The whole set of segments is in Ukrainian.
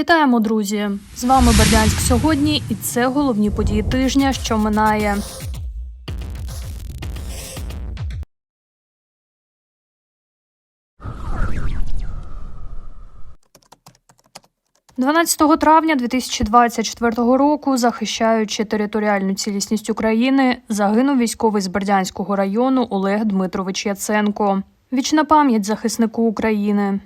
Вітаємо, друзі! З вами Бердянськ сьогодні, і це головні події тижня, що минає. «12 травня 2024 року, захищаючи територіальну цілісність України, загинув військовий з Бердянського району Олег Дмитрович Яценко. Вічна пам'ять захиснику України.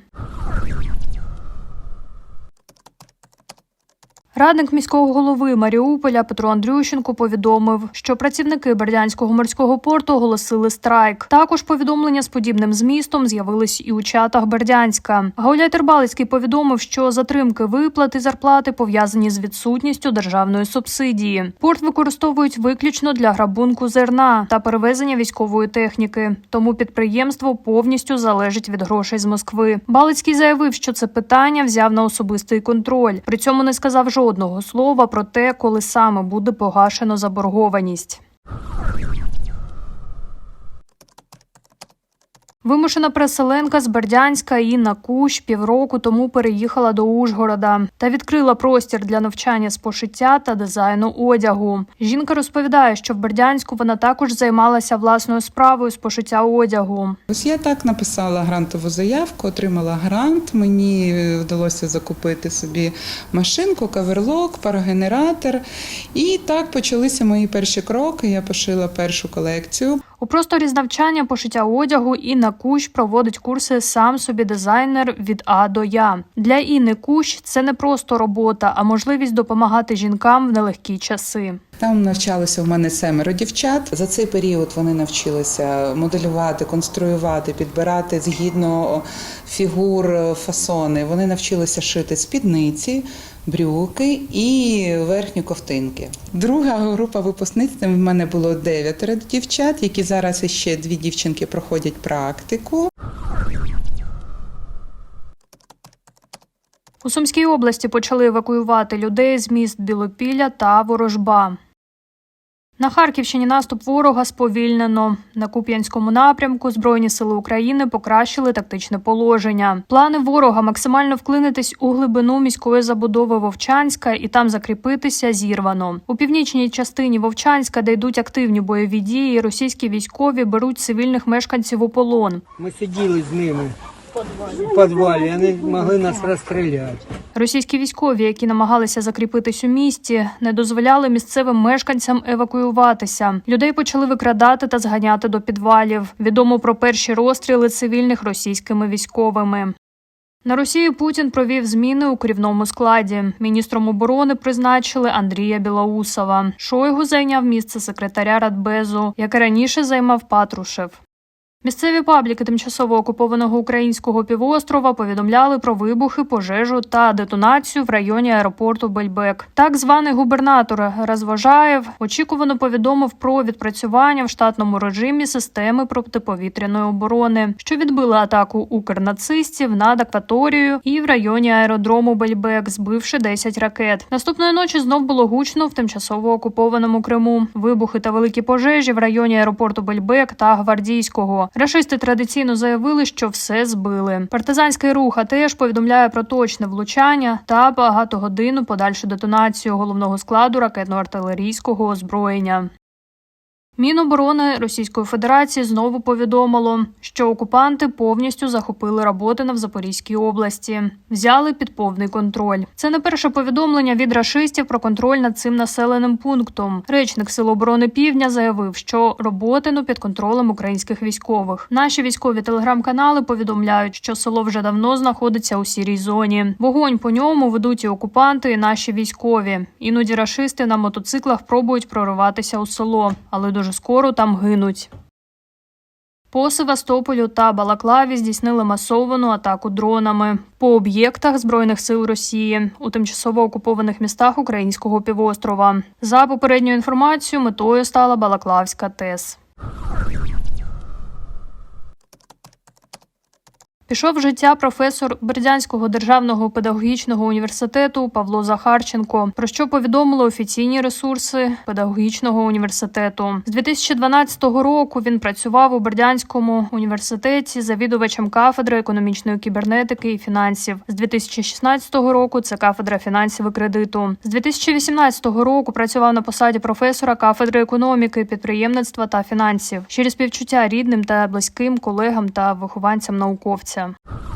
Радник міського голови Маріуполя Петро Андрющенко повідомив, що працівники Бердянського морського порту оголосили страйк. Також повідомлення з подібним змістом з'явились і у чатах Бердянська. Гауляй Тербалицький повідомив, що затримки виплати зарплати пов'язані з відсутністю державної субсидії. Порт використовують виключно для грабунку зерна та перевезення військової техніки. Тому підприємство повністю залежить від грошей з Москви. Балицький заявив, що це питання взяв на особистий контроль. При цьому не сказав жодного слова про те, коли саме буде погашено заборгованість. Вимушена переселенка з Бердянська Інна Кущ півроку тому переїхала до Ужгорода та відкрила простір для навчання з пошиття та дизайну одягу. Жінка розповідає, що в Бердянську вона також займалася власною справою з пошиття одягу. Ось я так написала грантову заявку, отримала грант. Мені вдалося закупити собі машинку, каверлок, парогенератор. І так почалися мої перші кроки. Я пошила першу колекцію. У просторі з навчання пошиття одягу Інна Кущ проводить курси сам собі дизайнер від А до Я. Для Інни Кущ це не просто робота, а можливість допомагати жінкам в нелегкі часи. Там навчалося в мене семеро дівчат. За цей період вони навчилися моделювати, конструювати, підбирати згідно фігур, фасони. Вони навчилися шити спідниці, брюки і верхні ковтинки. Друга група випускниць в мене було дев'ятеро дівчат, які зараз ще дві дівчинки проходять практику. У Сумській області почали евакуювати людей з міст Білопілля та Ворожба. На Харківщині наступ ворога сповільнено. На Куп'янському напрямку Збройні сили України покращили тактичне положення. Плани ворога максимально вклинитись у глибину міської забудови Вовчанська і там закріпитися зірвано. У північній частині Вовчанська, де йдуть активні бойові дії, російські військові беруть цивільних мешканців у полон. Ми сиділи з ними в підвалі, вони могли нас розстріляти. Російські військові, які намагалися закріпитись у місті, не дозволяли місцевим мешканцям евакуюватися. Людей почали викрадати та зганяти до підвалів. Відомо про перші розстріли цивільних російськими військовими. На Росії Путін провів зміни у керівному складі. Міністром оборони призначили Андрія Білоусова. Шойгу зайняв місце секретаря Радбезу, яке раніше займав Патрушев. Місцеві пабліки тимчасово окупованого українського півострова повідомляли про вибухи, пожежу та детонацію в районі аеропорту Бельбек. Так званий губернатор Розважаєв очікувано повідомив про відпрацювання в штатному режимі системи протиповітряної оборони, що відбили атаку укрнацистів над акваторією і в районі аеродрому Бельбек, збивши 10 ракет. Наступної ночі знов було гучно в тимчасово окупованому Криму. Вибухи та великі пожежі в районі аеропорту Бельбек та Гвардійського. Рашисти традиційно заявили, що все збили. Партизанський рух теж повідомляє про точне влучання та багатогодинну подальшу детонацію головного складу ракетно-артилерійського озброєння. Міноборони Російської Федерації знову повідомило, що окупанти повністю захопили роботи в Запорізькій області, взяли під повний контроль. Це не перше повідомлення від рашистів про контроль над цим населеним пунктом. Речник Сил оборони Півдня заявив, що роботину під контролем українських військових. Наші військові телеграм-канали повідомляють, що село вже давно знаходиться у сірій зоні. Вогонь по ньому ведуть і окупанти, і наші військові. Іноді рашисти на мотоциклах пробують прориватися у село, але дуже скоро там гинуть. По Севастополю та Балаклаві здійснили масовану атаку дронами по об'єктах збройних сил Росії у тимчасово окупованих містах українського півострова. За попередньою інформацією, метою стала Балаклавська ТЕС. Пішов в життя професор Бердянського державного педагогічного університету Павло Захарченко, про що повідомили офіційні ресурси педагогічного університету. З 2012 року він працював у Бердянському університеті завідувачем кафедри економічної кібернетики і фінансів. З 2016 року це кафедра фінансів і кредиту. З 2018 року працював на посаді професора кафедри економіки, підприємництва та фінансів через співчуття рідним та близьким колегам та вихованцям науковця вечора.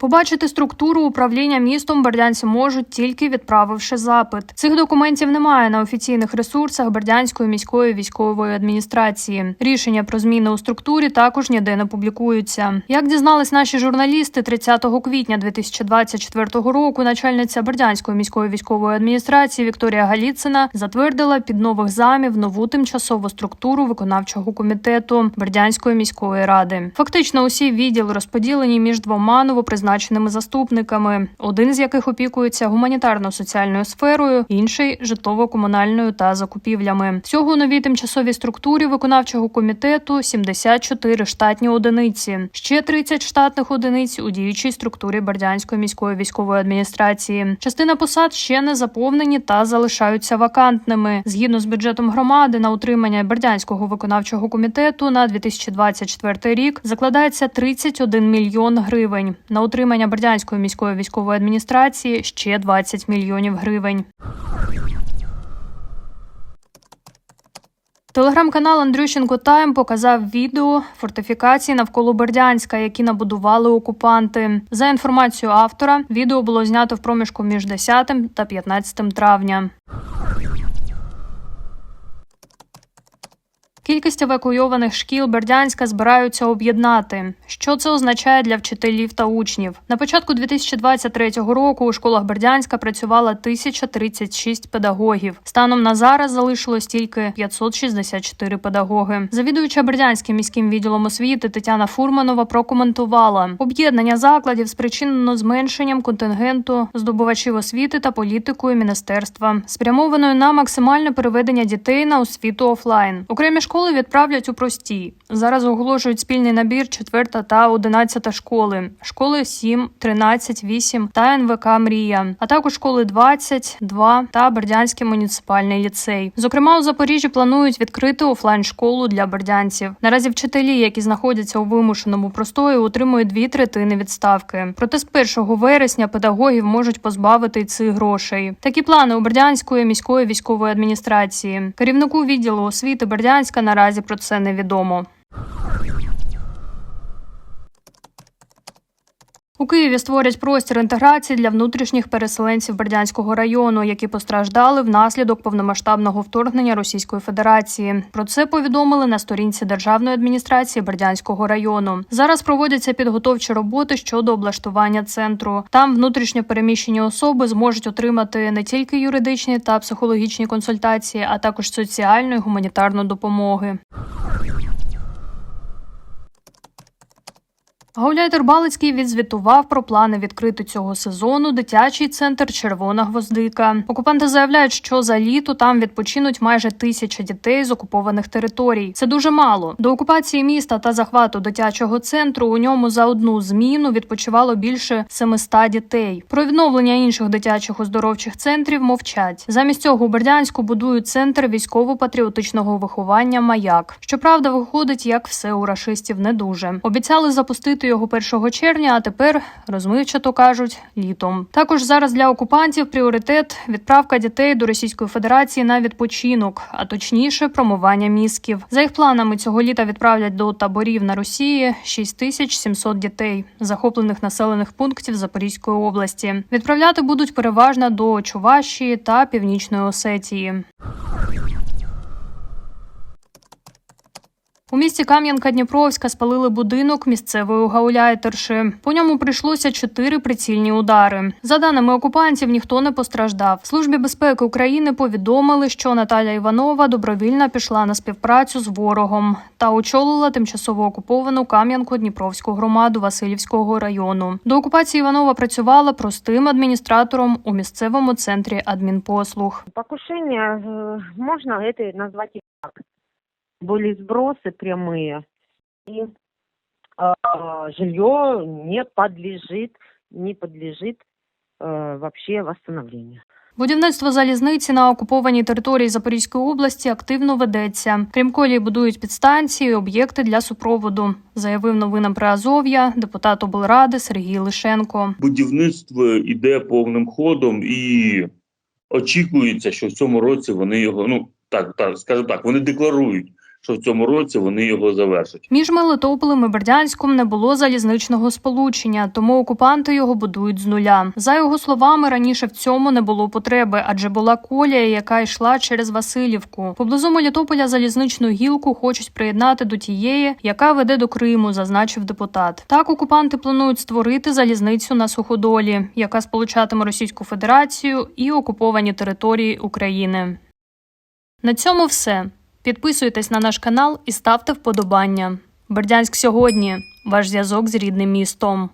Побачити структуру управління містом бердянці можуть тільки відправивши запит. Цих документів немає на офіційних ресурсах Бердянської міської військової адміністрації. Рішення про зміни у структурі також ніде не публікуються. Як дізнались наші журналісти, 30 квітня 2024 року начальниця Бердянської міської військової адміністрації Вікторія Галіцина затвердила під нових замів нову тимчасову структуру виконавчого комітету Бердянської міської ради. Фактично, усі відділи розподілені між двома новопризначеними заступниками, один з яких опікується гуманітарно-соціальною сферою, інший житлово-комунальною та закупівлями. Всього у новій тимчасовій структурі виконавчого комітету 74 штатні одиниці, ще 30 штатних одиниць у діючій структурі Бердянської міської військової адміністрації. Частина посад ще не заповнені та залишаються вакантними. Згідно з бюджетом громади на утримання Бердянського виконавчого комітету на 2024 рік закладається 31 мільйон гривень. На утримання Бердянської міської військової адміністрації ще 20 мільйонів гривень. Телеграм-канал Андрющенко Тайм показав відео фортифікації навколо Бердянська, які набудували окупанти. За інформацією автора, відео було знято в проміжку між 10 та 15 травня. Кількість евакуйованих шкіл Бердянська збираються об'єднати. Що це означає для вчителів та учнів? На початку 2023 року у школах Бердянська працювало 1036 педагогів. Станом на зараз залишилось тільки 564 педагоги. Завідуюча Бердянським міським відділом освіти Тетяна Фурманова прокоментувала об'єднання закладів спричинено зменшенням контингенту здобувачів освіти та політикою міністерства, спрямованою на максимальне переведення дітей на освіту офлайн. Окремі школи відправлять у прості. Зараз оголошують спільний набір 4 та 11 школи, школи 7, 13, 8 та НВК Мрія, а також школи 20, 2 та Бердянський муніципальний ліцей. Зокрема, у Запоріжжі планують відкрити офлайн школу для бердянців. Наразі вчителі, які знаходяться у вимушеному простої, отримують дві третини відставки. Проте з 1 вересня педагогів можуть позбавити цих грошей. Такі плани у Бердянської міської військової адміністрації. Керівнику відділу освіти Бердянська наразі про це невідомо. У Києві створять простір інтеграції для внутрішніх переселенців Бердянського району, які постраждали внаслідок повномасштабного вторгнення Російської Федерації. Про це повідомили на сторінці державної адміністрації Бердянського району. Зараз проводяться підготовчі роботи щодо облаштування центру. Там внутрішньо переміщені особи зможуть отримати не тільки юридичні та психологічні консультації, а також соціальну і гуманітарну допомоги. Гауляйтер Балицький відзвітував про плани відкрити цього сезону дитячий центр Червона гвоздика. Окупанти заявляють, що за літо там відпочинуть майже тисяча дітей з окупованих територій. Це дуже мало. До окупації міста та захвату дитячого центру у ньому за одну зміну відпочивало більше 700 дітей. Про відновлення інших дитячих оздоровчих центрів мовчать. Замість цього у Бердянську будують центр військово-патріотичного виховання Маяк. Щоправда, виходить, як все у рашистів не дуже. Обіцяли запустити його 1 червня, а тепер розмивчато кажуть літом. Також зараз для окупантів пріоритет відправка дітей до Російської Федерації на відпочинок, а точніше промивання мізків. За їх планами цього літа відправлять до таборів на Росії 6700 дітей, захоплених населених пунктів Запорізької області. Відправляти будуть переважно до Чувашії та Північної Осетії. У місті Кам'янка-Дніпровська спалили будинок місцевої гауляйтерши. По ньому прийшлося чотири прицільні удари. За даними окупантів, ніхто не постраждав. Службі безпеки України повідомили, що Наталя Іванова добровільно пішла на співпрацю з ворогом та очолила тимчасово окуповану Кам'янку-Дніпровську громаду Васильівського району. До окупації Іванова працювала простим адміністратором у місцевому центрі адмінпослуг. Покушение, э, можно это назвать и так Были сбросы прямые. и а, жилье не подлежит, не подлежит э, вообще восстановлению. Будівництво залізниці на окупованій території Запорізької області активно ведеться. Крім колії будують підстанції, і об'єкти для супроводу, заявив новинам при Азов'я депутат облради Сергій Лишенко. будівництво іде повним ходом і очікується, що в цьому році вони його, ну так, так скажу так, вони декларують, що в цьому році вони його завершать. Між Мелитополем і Бердянськом не було залізничного сполучення, тому окупанти його будують з нуля. За його словами, раніше в цьому не було потреби, адже була колія, яка йшла через Васильівку. Поблизу Мелітополя залізничну гілку хочуть приєднати до тієї, яка веде до Криму, зазначив депутат. Так окупанти планують створити залізницю на суходолі, яка сполучатиме Російську Федерацію і окуповані території України. На цьому все. Підписуйтесь на наш канал і ставте вподобання. Бердянськ сьогодні ваш зв'язок з рідним містом.